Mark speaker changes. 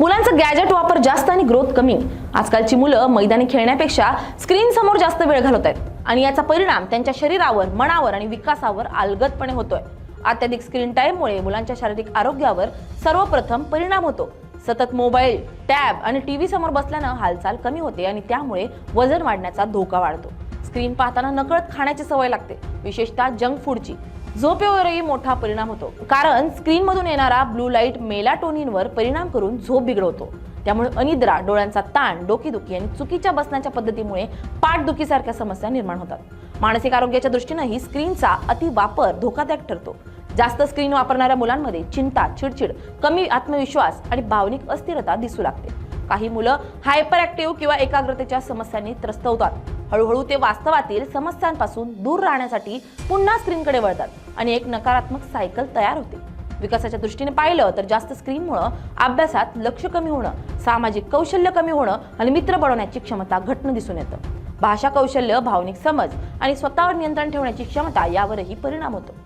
Speaker 1: मुलांचं गॅजेट वापर जास्त आणि ग्रोथ कमी. आजकालची मुलं मैदानी खेळण्यापेक्षा स्क्रीन समोर जास्त वेळ घालवत आहेत. आणि याचा परिणाम त्यांच्या शरीरावर मनावर आणि विकासावर अलगदपणे होतोय. अत्याधिक स्क्रीन टाईममुळे मुलांच्या शारीरिक आरोग्यावर सर्वप्रथम परिणाम होतो. सतत मोबाईल टॅब आणि टीव्ही समोर बसल्यानं हालचाल कमी होते आणि त्यामुळे वजन वाढण्याचा धोका वाढतो. स्क्रीन पाहताना नकळत खाण्याची सवय लागते. विशेषतः जंक फूडची झोपेवरही मोठा परिणाम होतो. कारण स्क्रीनमधून येणारा ब्लू लाइट मेलाटोनिनवर परिणाम करून झोप बिघडवतो. त्यामुळे अनिद्रा डोळ्यांचा ताण डोकेदुखी आणि चुकीच्या बसण्याच्या पद्धतीमुळे पाठदुखीसारख्या समस्या निर्माण होतात. मानसिक आरोग्याच्या दृष्टीनेही स्क्रीनचा अतिवापर धोकादायक ठरतो. जास्त स्क्रीन वापरणाऱ्या मुलांमध्ये चिंता चिडचिड कमी आत्मविश्वास आणि भावनिक अस्थिरता दिसू लागते. काही मुलं हायपर ऍक्टिव्ह किंवा एकाग्रतेच्या समस्यांनी त्रस्त होतात. हळूहळू ते वास्तवातील समस्यांपासून दूर राहण्यासाठी पुन्हा स्क्रीनकडे वळतात आणि एक नकारात्मक सायकल तयार होते. विकासाच्या दृष्टीने पाहिलं तर जास्त स्क्रीनमुळं अभ्यासात लक्ष कमी होणं सामाजिक कौशल्य कमी होणं आणि मित्र बनवण्याची क्षमता घटणं दिसून येतं. भाषा कौशल्य भावनिक समज आणि स्वतःवर नियंत्रण ठेवण्याची क्षमता यावरही परिणाम होतो.